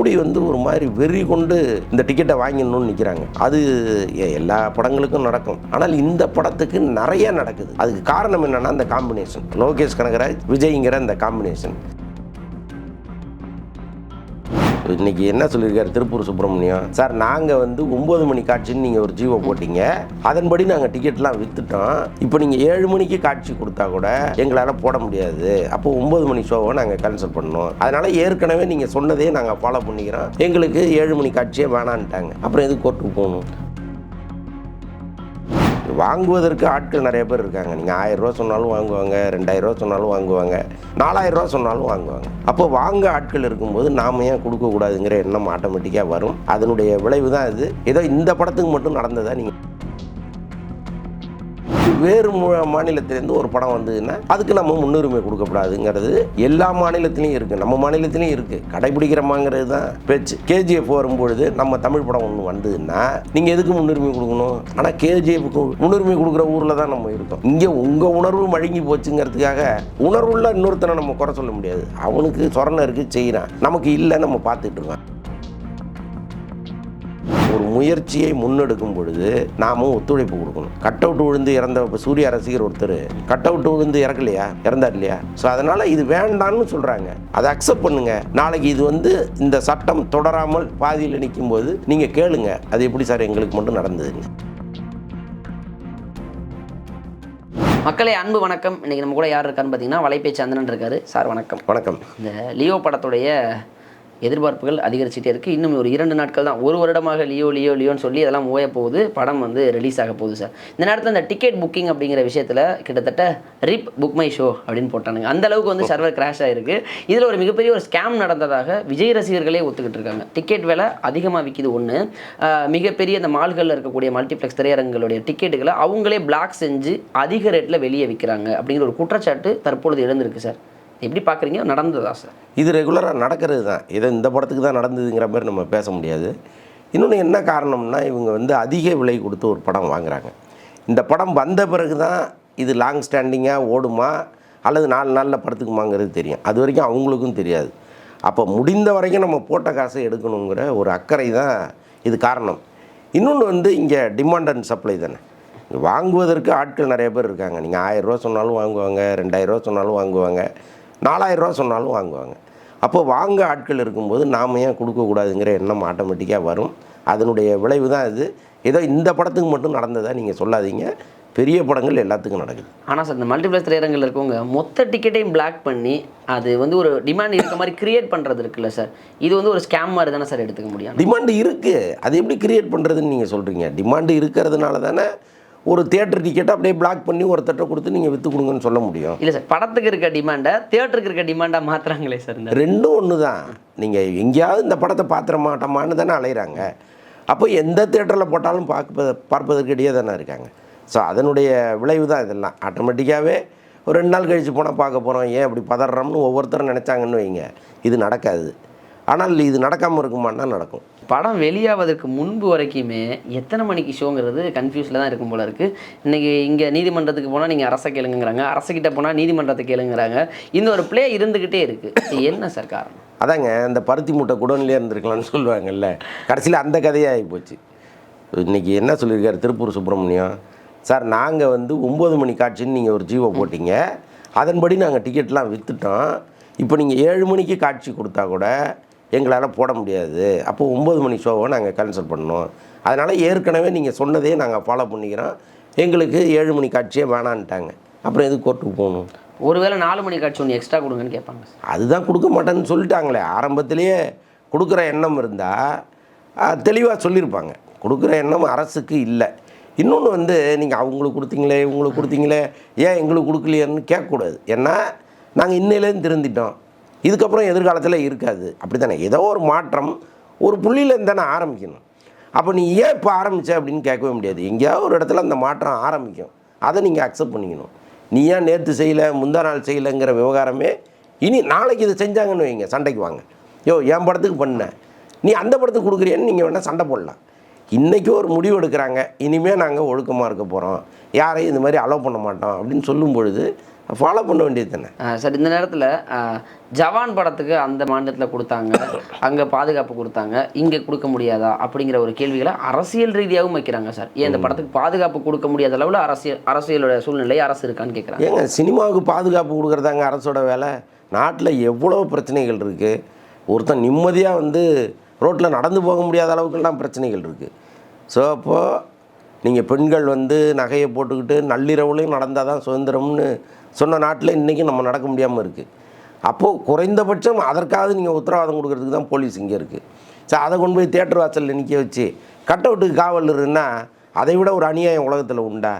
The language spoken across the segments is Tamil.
அப்படி வந்து ஒரு மாதிரி வெறி கொண்டு இந்த டிக்கெட்டை வாங்கிடணும்னு நிற்கிறாங்க அது எ- எல்லா படங்களுக்கும் நடக்கும். ஆனால் இந்த படத்துக்கு நிறைய நடக்குது. அதுக்கு காரணம் என்னன்னா அந்த காம்பினேஷன் லோகேஷ் கனகராஜ் விஜய்ங்கிற அந்த காம்பினேஷன் இன்னைக்கு என்ன சொல்லியிருக்காரு? திருப்பூர் சுப்பிரமணியம். சார் நாங்கள் வந்து ஒம்பது மணி காட்சின்னு நீங்கள் ஒரு ஜீவோ போட்டீங்க. அதன்படி நாங்கள் டிக்கெட்லாம் விற்றுட்டோம் இப்போ நீங்கள் ஏழு மணிக்கு காட்சி கொடுத்தா கூட எங்களால் போட முடியாது. அப்போ ஒம்பது மணி ஷோவை நாங்கள் கேன்சல் பண்ணோம். அதனால் ஏற்கனவே நீங்கள் சொன்னதே நாங்கள் ஃபாலோ பண்ணிக்கிறோம். எங்களுக்கு ஏழு மணி காட்சியே வேணான்ட்டாங்க. அப்புறம் எது கோர்ட்டுக்கு போகணும்? வாங்குவதற்கு ஆட்கள் நிறைய பேர் இருக்காங்க. நீங்கள் ஆயிரம் ரூபா சொன்னாலும் வாங்குவாங்க ரெண்டாயிரம் ரூபா சொன்னாலும் வாங்குவாங்க நாலாயிரரூவா சொன்னாலும் வாங்குவாங்க. அப்போ வாங்க ஆட்கள் இருக்கும்போது நாம ஏன் கொடுக்கக்கூடாதுங்கிற எண்ணம் ஆட்டோமேட்டிக்காக வரும். அதனுடைய விளைவு தான் இது. ஏதோ இந்த படத்துக்கு மட்டும் நடந்ததா நீங்கள் வேறு மாநிலத்திலேருந்து ஒரு படம் வந்ததுன்னா அதுக்கு நம்ம முன்னுரிமை கொடுக்கக்கூடாதுங்கிறது எல்லா மாநிலத்திலையும் இருக்குது நம்ம மாநிலத்திலையும் இருக்குது கடைபிடிக்கிறோமாங்கிறது தான் பேச்சு கேஜிஎஃப் வரும்பொழுது நம்ம தமிழ் படம் ஒன்று வந்ததுன்னா நீங்கள் எதுக்கு முன்னுரிமை கொடுக்கணும்? ஆனால் கேஜிஎஃப்க்கு முன்னுரிமை கொடுக்குற ஊரில் தான் நம்ம இருக்கோம். இங்கே உங்கள் உணர்வு மழுங்கி போச்சுங்கிறதுக்காக உணர்வுள்ள இன்னொருத்தனை நம்ம குறை சொல்ல முடியாது. அவனுக்கு சொரணை இருக்குது செய்கிறான் நமக்கு இல்லை நம்ம பார்த்துட்டு இருக்கோம். முயற்சியை முன்னெடுக்கும் பொழுது நாமும் ஒத்துழைப்பு கொடுக்கணும். கட் அவுட் விழுந்து இறந்த சூர்யா ரசிகர் ஒருத்தர் கட் அவுட் விழுந்து இறக்கலையா? இறந்தார் இல்லையா? ஸோ அதனால இது வேண்டான்னு சொல்றாங்க. அதை அக்செப்ட் பண்ணுங்க. நாளைக்கு இது வந்து இந்த சட்டம் தொடராமல் பாதியில் நிற்கும் போது நீங்க கேளுங்க. அது எப்படி சார் எங்களுக்கு மட்டும் நடந்ததுன்னு. மக்களே அன்பு வணக்கம். இன்னைக்கு நம்ம கூட யார் இருக்காருன்னு பார்த்தீங்கன்னா வலைபேச்சு சந்திரன் இருக்காரு. சார் வணக்கம். வணக்கம். இந்த லியோ படத்துடைய எதிர்பார்ப்புகள் அதிகரிச்சுட்டே இருக்குது இன்னும் ஒரு இரண்டு நாட்கள் தான். ஒரு வருடமாக லியோ லியோ லியோன்னு சொல்லி அதெல்லாம் ஓய போகுது. படம் வந்து ரிலீஸ் ஆக போகுது சார் இந்த நேரத்தில் இந்த டிக்கெட் புக்கிங் அப்படிங்கிற விஷயத்தில் கிட்டத்தட்ட ரிப் புக் மை ஷோ அப்படின்னு போட்டானுங்க. அந்த அளவுக்கு வந்து சர்வர் கிராஷ் ஆகிருக்கு இதில் ஒரு மிகப்பெரிய ஒரு ஸ்கேம் நடந்ததாக விஜய் ரசிகர்களே ஒத்துக்கிட்டு இருக்காங்க. டிக்கெட் விலை அதிகமாக விற்கிது ஒன்று மிகப்பெரிய இந்த மால்களில் இருக்கக்கூடிய மல்டிப்ளெக்ஸ் திரையரங்குகளுடைய டிக்கெட்டுகளை அவங்களே பிளாக் செஞ்சு அதிக ரேட்டில் வெளியே விற்கிறாங்க அப்படிங்கிற ஒரு குற்றச்சாட்டு தற்பொழுது எழுந்திருக்கு சார் எப்படி பார்க்குறீங்க? நடந்ததா சார்? இது ரெகுலராக நடக்கிறது தான். இதை இந்த படத்துக்கு தான் நடந்ததுங்கிற மாதிரி நம்ம பேச முடியாது. இன்னொன்று என்ன காரணம்னா இவங்க வந்து அதிக விலை கொடுத்து ஒரு படம் வாங்குறாங்க. இந்த படம் வந்த பிறகு தான் இது லாங் ஸ்டாண்டிங்காக ஓடுமா? அல்லது நாலு நாளில் படத்துக்குமாங்கிறது தெரியும். அது வரைக்கும் அவங்களுக்கும் தெரியாது. அப்போ முடிந்த வரைக்கும் நம்ம போட்ட காசை எடுக்கணுங்கிற ஒரு அக்கறை தான் இது காரணம். இன்னொன்று வந்து இங்கே டிமாண்ட் அண்ட் சப்ளை தானே. வாங்குவதற்கு ஆட்கள் நிறைய பேர் இருக்காங்க. நீங்கள் ஆயிரம் ரூபா சொன்னாலும் வாங்குவாங்க ரெண்டாயிரம் ரூபா சொன்னாலும் வாங்குவாங்க. நாலாயிரம் ரூபா சொன்னாலும் வாங்குவாங்க. அப்போ வாங்க ஆட்கள் இருக்கும்போது நாம் ஏன் கொடுக்கக்கூடாதுங்கிற எண்ணம் ஆட்டோமேட்டிக்காக வரும். அதனுடைய விளைவு தான் இது. ஏதோ இந்த படத்துக்கு மட்டும் நடந்ததா நீங்கள் சொல்லாதீங்க. பெரிய படங்கள் எல்லாத்துக்கும் நடக்குது. ஆனால் சார் இந்த மல்டிப்ளெக்ஸ் திரையரங்கில் இருக்கவங்க மொத்த டிக்கெட்டையும் பிளாக் பண்ணி அது வந்து ஒரு டிமாண்ட் இருக்க மாதிரி கிரியேட் பண்ணுறது இருக்குல்ல சார். இது வந்து ஒரு ஸ்கேம் மாதிரி தானே சார் எடுத்துக்க முடியும்? டிமாண்டு இருக்குது அது எப்படி கிரியேட் பண்ணுறதுன்னு நீங்கள் சொல்கிறீங்க டிமாண்டு இருக்கிறதுனால தானே ஒரு தியேட்டர் டிக்கெட்டை அப்படியே பிளாக் பண்ணி ஒருத்தட்ட கொடுத்து நீங்கள் விற்று கொடுங்கன்னு சொல்ல முடியும். இல்லை சார் படத்துக்கு இருக்க டிமாண்டை தியேட்டருக்கு இருக்க டிமாண்டாக மாற்றுறாங்களே சார் ரெண்டும் ஒன்று தான் நீங்கள் எங்கேயாவது இந்த படத்தை பார்த்துட மாட்டோமான்னு தானே அலைகிறாங்க அப்போ எந்த தேட்டரில் போட்டாலும் பார்ப்ப பார்ப்பதற்கு இடையே தானே இருக்காங்க. ஸோ அதனுடைய விளைவு தான் இதெல்லாம். ஆட்டோமேட்டிக்காகவே ஒரு ரெண்டு நாள் கழித்து போனால் பார்க்க போகிறோம் ஏன் அப்படி பதறோம்னு ஒவ்வொருத்தரும் நினச்சாங்கன்னு வைங்க. இது நடக்காது. ஆனால் இது நடக்காமல் இருக்குமான்னா நடக்கும். படம் வெளியாவதற்கு முன்பு வரைக்குமே எத்தனை மணிக்கு ஷோங்கிறது கன்ஃபியூஸில் தான் இருக்கும் போல இருக்குது இன்றைக்கி இங்கே நீதிமன்றத்துக்கு போனால் நீங்கள் அரசை கேளுங்கிறாங்க அரசுக்கிட்ட போனால் நீதிமன்றத்தை கேளுங்கிறாங்க. இந்த ஒரு ப்ளே இருந்துக்கிட்டே இருக்குது என்ன சார் காரணம்? அதாங்க இந்த பருத்தி மூட்டை குடோன்லேயே இருந்திருக்கலாம்னு சொல்லுவாங்கல்ல. கடைசியில் அந்த கதையே ஆகிப்போச்சு இன்றைக்கி என்ன சொல்லியிருக்காரு திருப்பூர் சுப்பிரமணியம்? சார் நாங்கள் வந்து ஒம்பது மணி காட்சின்னு நீங்கள் ஒரு ஜீவோ போட்டிங்க. அதன்படி நாங்கள் டிக்கெட்லாம் விற்றுட்டோம் இப்போ நீங்கள் ஏழு மணிக்கு காட்சி கொடுத்தா கூட எங்களால் போட முடியாது. அப்போ ஒம்பது மணி ஷோவை நாங்கள் கேன்சல் பண்ணோம். அதனால் ஏற்கனவே நீங்கள் சொன்னதே நாங்கள் ஃபாலோ பண்ணிக்கிறோம். எங்களுக்கு ஏழு மணி காட்சியே வேணான்ட்டாங்க. அப்புறம் எதுக்கு கோர்ட்டுக்கு போகணும்? ஒருவேளை நாலு மணி காட்சி ஒன்று எக்ஸ்ட்ரா கொடுங்கன்னு கேட்பாங்க அதுதான் கொடுக்க மாட்டேன்னு சொல்லிட்டாங்களே. ஆரம்பத்திலேயே கொடுக்குற எண்ணம் இருந்தால் தெளிவாக சொல்லியிருப்பாங்க. கொடுக்குற எண்ணம் அரசுக்கு இல்லை. இன்னொன்று வந்து நீங்கள் அவங்களுக்கு கொடுத்தீங்களே இவங்களுக்கு கொடுத்தீங்களே ஏன் எங்களுக்கு கொடுக்கலையேன்னு கேட்கக்கூடாது. ஏன்னா நாங்கள் இன்னையிலேருந்து திருந்திட்டோம். இதுக்கப்புறம் எதிர்காலத்தில் இருக்காது. அப்படி தானே ஏதோ ஒரு மாற்றம் ஒரு புள்ளியிலேருந்து தானே ஆரம்பிக்கணும். அப்போ நீ ஏன் இப்போ ஆரம்பித்த அப்படின்னு கேட்கவே முடியாது. எங்கேயாவது ஒரு இடத்துல அந்த மாற்றம் ஆரம்பிக்கும். அதை நீங்கள் அக்செப்ட் பண்ணிக்கணும். நீ ஏன் நேற்று செய்யலை முந்தா நாள் செய்யலைங்கிற விவகாரமே இனி நாளைக்கு இதை செஞ்சாங்கன்னு வைங்க சண்டைக்கு வாங்க. யோ என் படத்துக்கு பண்ண. நீ அந்த படத்துக்கு கொடுக்குறியன்னு நீங்கள் வேணால் சண்டை போடலாம். இன்றைக்கி ஒரு முடிவு எடுக்கிறாங்க. இனிமேல் நாங்கள் ஒழுக்கமாக இருக்க போகிறோம் யாரையும் இந்த மாதிரி அலோவ் பண்ண மாட்டோம் அப்படின்னு சொல்லும் பொழுது ஃபாலோ பண்ண வேண்டியது தானே? சார் இந்த நேரத்தில் ஜவான் படத்துக்கு அந்த மாநிலத்தில் கொடுத்தாங்க. அங்கே பாதுகாப்பு கொடுத்தாங்க. இங்கே கொடுக்க முடியாதா? அப்படிங்கிற ஒரு கேள்விகளை அரசியல் ரீதியாகவும் வைக்கிறாங்க சார். ஏன் இந்த படத்துக்கு பாதுகாப்பு கொடுக்க முடியாத அளவில் அரசியல் அரசியலோட சூழ்நிலை அரசு இருக்கான்னு கேட்குறாங்க ஏங்க சினிமாவுக்கு பாதுகாப்பு கொடுக்குறதாங்க அரசோட வேலை? நாட்டில் எவ்வளோ பிரச்சனைகள் இருக்குது ஒருத்தன் நிம்மதியாக வந்து ரோட்டில் நடந்து போக முடியாத அளவுக்குலாம் பிரச்சனைகள் இருக்குது ஸோ அப்போது நீங்கள் பெண்கள் வந்து நகையை போட்டுக்கிட்டு நள்ளிரவுலையும் நடந்தால் தான் சுதந்திரம்னு சொன்ன நாட்டில் இன்றைக்கும் நம்ம நடக்க முடியாமல் இருக்குது. அப்போது குறைந்தபட்சம் அதற்காவது நீங்கள் உத்தரவாதம் கொடுக்கறதுக்கு தான் போலீஸ் இங்கே இருக்குது. சரி அதை கொண்டு போய் தேட்டர் வாசலில் நிற்க வச்சு கட் அவுட்டுக்கு காவல் இருன்னா அதை விட ஒரு அநியாயம் உலகத்தில் உண்டா?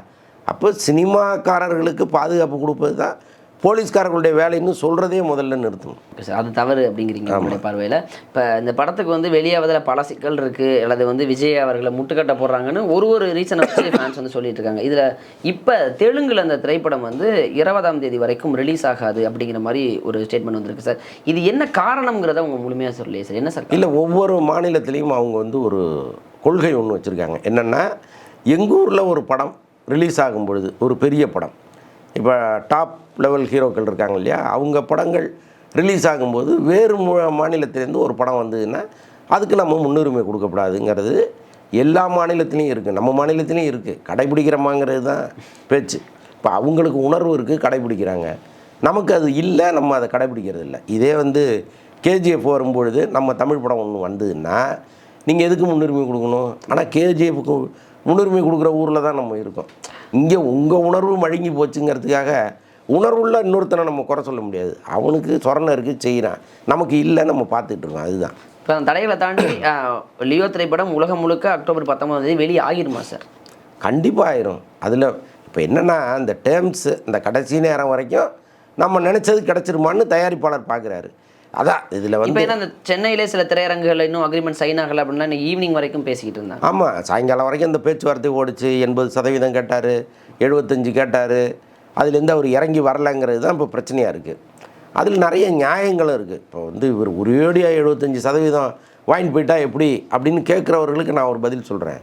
அப்போ சினிமாக்காரர்களுக்கு பாதுகாப்பு கொடுப்பது தான் போலீஸ்காரர்களுடைய வேலைன்னு சொல்கிறதே முதல்ல நிறுத்தணும். ஓகே சார் அது தவறு அப்படிங்கிறீங்க உங்களுடைய பார்வையில். இப்போ இந்த படத்துக்கு வந்து வெளியாவதில் பல சிக்கல் இருக்குது அல்லது வந்து விஜய் அவர்களை முட்டுக்கட்ட போடுறாங்கன்னு ஒரு ஒரு ரீசனை வச்சு ஃபேன்ஸ் வந்து சொல்லிட்டு இருக்காங்க இதில் இப்போ தெலுங்குல அந்த திரைப்படம் வந்து இருபதாம் தேதி வரைக்கும் ரிலீஸ் ஆகாது அப்படிங்கிற மாதிரி ஒரு ஸ்டேட்மெண்ட் வந்திருக்கு சார் இது என்ன காரணம்ங்கிறத அவங்க முழுமையாக சொல்லலையே சார் என்ன சார் இல்லை ஒவ்வொரு மாநிலத்திலையும் அவங்க வந்து ஒரு கொள்கை ஒன்று வச்சுருக்காங்க. என்னென்னா எங்கள் ஊரில் ஒரு படம் ரிலீஸ் ஆகும் பொழுது ஒரு பெரிய படம். இப்போ டாப் லெவல் ஹீரோக்கள் இருக்காங்க இல்லையா? அவங்க படங்கள் ரிலீஸ் ஆகும்போது வேறு மு- மாநிலத்திலேருந்து ஒரு படம் வந்ததுன்னா அதுக்கு நம்ம முன்னுரிமை கொடுக்கக்கூடாதுங்கிறது எல்லா மாநிலத்திலையும் இருக்குது நம்ம மாநிலத்திலையும் இருக்குது கடைபிடிக்கிறோமாங்கிறது தான் பேச்சு. இப்போ அவங்களுக்கு உணர்வு இருக்குது கடைபிடிக்கிறாங்க. நமக்கு அது இல்லை நம்ம அதை கடைபிடிக்கிறது இல்லை. இதே வந்து கேஜிஎஃப் வரும்பொழுது நம்ம தமிழ் படம் ஒன்று வந்ததுன்னா நீங்கள் எதுக்கு முன்னுரிமை கொடுக்கணும்? ஆனால் கேஜிஎஃப்க்கு முன்னுரிமை கொடுக்குற ஊரில் தான் நம்ம இருக்கோம். இங்கே உங்கள் உணர்வு மழுங்கி போச்சுங்கிறதுக்காக உணர்வுள்ள இன்னொருத்தனை நம்ம குறை சொல்ல முடியாது. அவனுக்கு சொரணை இருக்குது செய்கிறான் நமக்கு இல்லை நம்ம பார்த்துட்டு இருக்கோம். அதுதான். இப்போ அந்த தடைகளை தாண்டி லியோ திரைப்படம் உலகம் முழுக்க அக்டோபர் பத்தொன்பதாம் தேதி வெளியே ஆகிருமா சார்? கண்டிப்பாக ஆயிரும். அதில் இப்போ என்னென்னா இந்த டேர்ம்ஸு இந்த கடைசி நேரம் வரைக்கும் நம்ம நினச்சது கிடச்சிருமான்னு தயாரிப்பாளர் பார்க்குறாரு அதான் இதில் வந்து ஏன்னா அந்த சென்னையிலே சில திரையரங்குகள் இன்னும் அக்ரிமெண்ட் சைன் ஆகலை அப்படின்னா ஈவினிங் வரைக்கும் பேசிக்கிட்டு இருந்தாங்க. ஆமாம் சாயங்காலம் வரைக்கும் இந்த பேச்சுவார்த்தை ஓடிச்சு எண்பது சதவீதம் கேட்டார் எழுபத்தஞ்சு கேட்டார் அதுலேருந்து அவர் இறங்கி வரலங்கிறது தான் இப்போ பிரச்சனையாக இருக்குது அதில் நிறைய நியாயங்களும் இருக்குது இப்போ வந்து இவர் ஒரேடியாக எழுபத்தஞ்சி சதவீதம் வாங்கிட்டு போயிட்டா எப்படி? அப்படின்னு கேட்குறவர்களுக்கு நான் ஒரு பதில் சொல்கிறேன்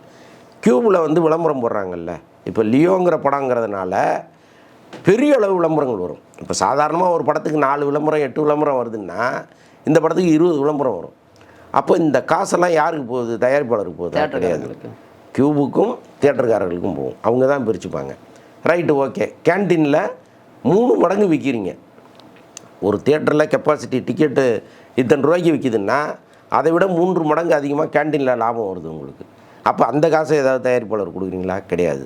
க்யூபில் வந்து விளம்பரம் போடுறாங்கல்ல இப்போ லியோங்கிற படங்கிறதுனால பெரிய அளவு விளம்பரங்கள் வரும். இப்போ சாதாரணமாக ஒரு படத்துக்கு நாலு விளம்பரம் எட்டு விளம்பரம் வருதுன்னா இந்த படத்துக்கு இருபது விளம்பரம் வரும். அப்போ இந்த காசெல்லாம் யாருக்கு போகுது? தயாரிப்பாளருக்கு போகுது? கிடையாது. கியூபுக்கும் தியேட்டர்காரர்களுக்கும் போகும். அவங்க தான் பிரிச்சுப்பாங்க. Right okay. கேன்டீனில் மூணு மடங்கு விற்கிறீங்க ஒரு தியேட்டரில் கெப்பாசிட்டி டிக்கெட்டு இத்தனை ரூபாய்க்கு விற்கிதுன்னா அதை விட மூன்று மடங்கு அதிகமாக கேன்டீனில் லாபம் வருது உங்களுக்கு. அப்போ அந்த காசை ஏதாவது தயாரிப்பாளர் கொடுக்குறீங்களா? கிடையாது.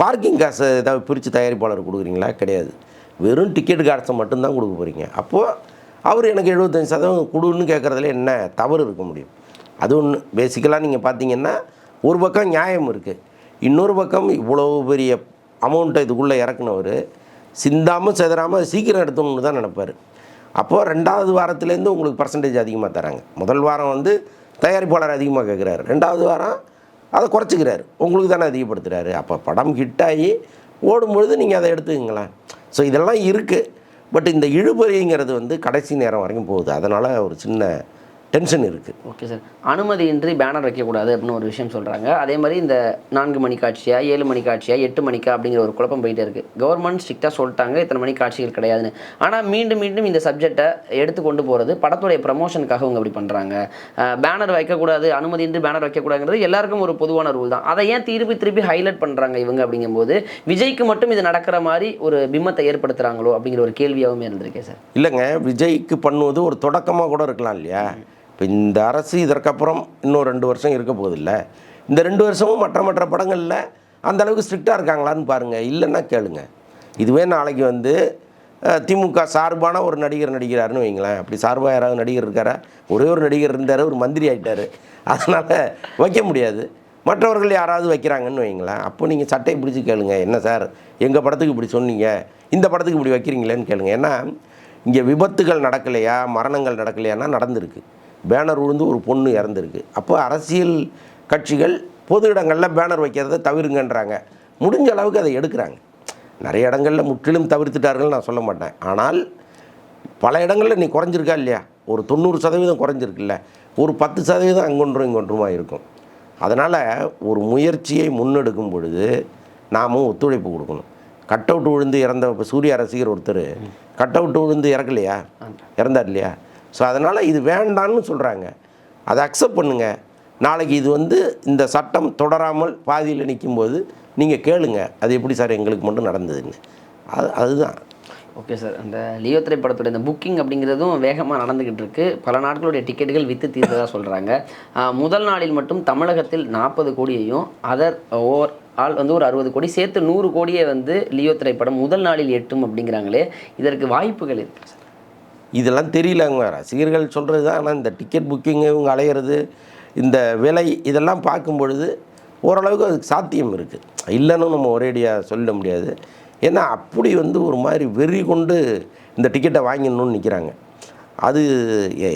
பார்க்கிங் காசை ஏதாவது பிரித்து தயாரிப்பாளர் கொடுக்குறீங்களா? கிடையாது. வெறும் டிக்கெட் காசை மட்டும்தான் கொடுக்க போகிறீங்க அப்போது அவர் எனக்கு எழுபத்தஞ்சு சதவீதம் கொடுன்னு கேட்குறதுல என்ன தவறு இருக்க முடியும்? அது ஒன்று பேசிக்கலாக நீங்கள் பார்த்தீங்கன்னா ஒரு பக்கம் நியாயம் இருக்குது இன்னொரு பக்கம் இவ்வளோ பெரிய அமௌண்ட்டை இதுக்குள்ளே இறக்குனவர் சிந்தாமல் செதறாமல் சீக்கிரம் எடுத்தணும்னு தான் நினப்பார். அப்போது ரெண்டாவது வாரத்துலேருந்து உங்களுக்கு பர்சன்டேஜ் அதிகமாக தராங்க. முதல் வாரம் வந்து தயாரிப்பாளர் அதிகமாக கேட்குறாரு ரெண்டாவது வாரம் அதை குறைச்சிக்கிறாரு. உங்களுக்கு தானே அதிகப்படுத்துகிறாரு அப்போ படம் ஹிட்டாகி ஓடும்பொழுது நீங்கள் அதை எடுத்துக்கங்களேன். ஸோ இதெல்லாம் இருக்குது பட் இந்த இழுபறிங்கிறது வந்து கடைசி நேரம் வரைக்கும் போகுது. அதனால் ஒரு சின்ன டென்ஷன் இருக்குது ஓகே சார் அனுமதியின்றி பேனர் வைக்கக்கூடாது அப்படின்னு ஒரு விஷயம் சொல்கிறாங்க அதே மாதிரி இந்த நான்கு மணி காட்சியா ஏழு மணி காட்சியா எட்டு மணிக்கா அப்படிங்கிற ஒரு குழப்பம் போயிட்டே இருக்குது கவர்மெண்ட் ஸ்ட்ரிக்டாக சொல்லிட்டாங்க இத்தனை மணி காட்சிகள் கிடையாதுன்னு. ஆனால் மீண்டும் மீண்டும் இந்த சப்ஜெக்டை எடுத்து கொண்டு போகிறது படத்துடைய ப்ரமோஷனுக்காக அவங்க அப்படி பண்ணுறாங்க பேனர் வைக்கக்கூடாது அனுமதியின்றி பேனர் வைக்கக்கூடாதுங்கிறது எல்லாருக்கும் ஒரு பொதுவான ரூல் தான். அதை ஏன் திருப்பி திருப்பி ஹைலைட் பண்ணுறாங்க இவங்க அப்படிங்கும்போது விஜய்க்கு மட்டும் இது நடக்கிற மாதிரி ஒரு பிம்பத்தை ஏற்படுத்துகிறாங்களோ அப்படிங்கிற ஒரு கேள்வியாகவும் இருந்திருக்கேன் சார் இல்லைங்க விஜய்க்கு பண்ணுவது ஒரு தொடக்கமாக கூட இருக்கலாம் இல்லையா? இப்போ இந்த அரசு இதற்கப்புறம் இன்னும் ரெண்டு வருஷம் இருக்க போதில்ல இந்த ரெண்டு வருஷமும் மற்ற மற்ற படங்களில் அந்த அளவுக்கு ஸ்ட்ரிக்டாக இருக்காங்களான்னு பாருங்கள் இல்லைன்னா கேளுங்க. இதுவே நாளைக்கு வந்து திமுக சார்பான ஒரு நடிகர் நடிக்கிறாருன்னு வைங்களேன். அப்படி சார்பாக யாராவது நடிகர் இருக்காரா? ஒரே ஒரு நடிகர் இருந்தார் ஒரு மந்திரி ஆகிட்டார் அதனால் வைக்க முடியாது. மற்றவர்கள் யாராவது வைக்கிறாங்கன்னு வைங்களேன். அப்போ நீங்கள் சட்டையை பிடிச்சி கேளுங்க. என்ன சார் எங்கள் படத்துக்கு இப்படி சொன்னீங்க? இந்த படத்துக்கு இப்படி வைக்கிறீங்களேன்னு கேளுங்க. ஏன்னா இங்கே விபத்துகள் நடக்கலையா? மரணங்கள் நடக்கலையானா நடந்திருக்கு. பேனர் விழுந்து ஒரு பொண்ணு இறந்துருக்கு. அப்போ அரசியல் கட்சிகள் பொது இடங்களில் பேனர் வைக்கிறத தவிருங்கன்றாங்க. முடிஞ்ச அளவுக்கு அதை எடுக்கிறாங்க. நிறைய இடங்களில் முற்றிலும் தவிர்த்துட்டார்கள் நான் சொல்ல மாட்டேன். ஆனால் பல இடங்களில் நீ குறைஞ்சிருக்கா இல்லையா? ஒரு தொண்ணூறு சதவீதம் குறைஞ்சிருக்குல்ல. ஒரு பத்து சதவீதம் அங்கொன்றும் இங்கொன்றுமா இருக்கும். அதனால் ஒரு முயற்சியை முன்னெடுக்கும் பொழுது நாமும் ஒத்துழைப்பு கொடுக்கணும். கட் அவுட் விழுந்து இறந்த இப்போ சூரிய ரசிகர் ஒருத்தர் கட் அவுட் விழுந்து இறக்கலையா? இறந்தார் இல்லையா? ஸோ அதனால் இது வேண்டான்னு சொல்கிறாங்க அதை அக்செப்ட் பண்ணுங்க. நாளைக்கு இது வந்து இந்த சட்டம் தொடராமல் பாதியில் நிற்கும்போது நீங்கள் கேளுங்க. அது எப்படி சார் எங்களுக்கு மட்டும் நடந்ததுன்னு. அது அதுதான். ஓகே சார் அந்த லியோ திரைப்படத்துடைய இந்த புக்கிங் அப்படிங்கிறதும் வேகமாக நடந்துக்கிட்டு இருக்கு. பல நாட்களுடைய டிக்கெட்டுகள் விற்று தீர்ந்ததாக சொல்கிறாங்க முதல் நாளில் மட்டும் தமிழகத்தில் நாற்பது கோடியையும் அதர் ஓவர் ஆள் வந்து ஒரு அறுபது கோடி சேர்த்து நூறு கோடியே வந்து லியோ திரைப்படம் முதல் நாளில் எட்டும் அப்படிங்கிறாங்களே. இதற்கு வாய்ப்புகள் இருக்கு சார் இதெல்லாம் தெரியலங்க. ரசிகர்கள் சொல்கிறது தான். ஆனால் இந்த டிக்கெட் புக்கிங்கு இவங்க அலையிறது இந்த விலை இதெல்லாம் பார்க்கும் பொழுது ஓரளவுக்கு அதுக்கு சாத்தியம் இருக்குது இல்லைன்னு நம்ம ஒரேடியாக சொல்ல முடியாது. ஏன்னா அப்படி வந்து ஒரு மாதிரி வெறி கொண்டு இந்த டிக்கெட்டை வாங்கிடணும்னு நிற்கிறாங்க அது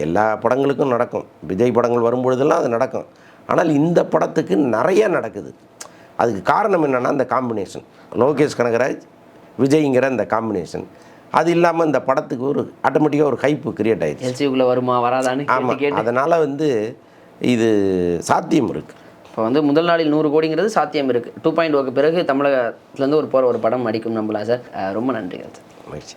எல்லா படங்களுக்கும் நடக்கும். விஜய் படங்கள் வரும்பொழுதெல்லாம் அது நடக்கும். ஆனால் இந்த படத்துக்கு நிறைய நடக்குது. அதுக்கு காரணம் என்னென்னா இந்த காம்பினேஷன் லோகேஷ் கனகராஜ் விஜய்ங்கிற இந்த காம்பினேஷன் அது இல்லாமல் இந்த படத்துக்கு ஒரு ஆட்டோமேட்டிக்காக ஒரு ஹைப்பு கிரியேட் ஆயிடுச்சு. எல்சிக்குள்ளே வருமா வராதான்னு ஆமாம் அதனால் வந்து இது சாத்தியம் இருக்குது இப்போ வந்து முதல் நாளில் நூறு கோடிங்கிறது சாத்தியம் இருக்குது டூ பாயிண்ட் ஓக்கு பிறகு தமிழகத்துலேருந்து ஒரு போகிற ஒரு படம் அடிக்கும் நம்பலாம் சார். ரொம்ப நன்றிங்க சார். மகிழ்ச்சி.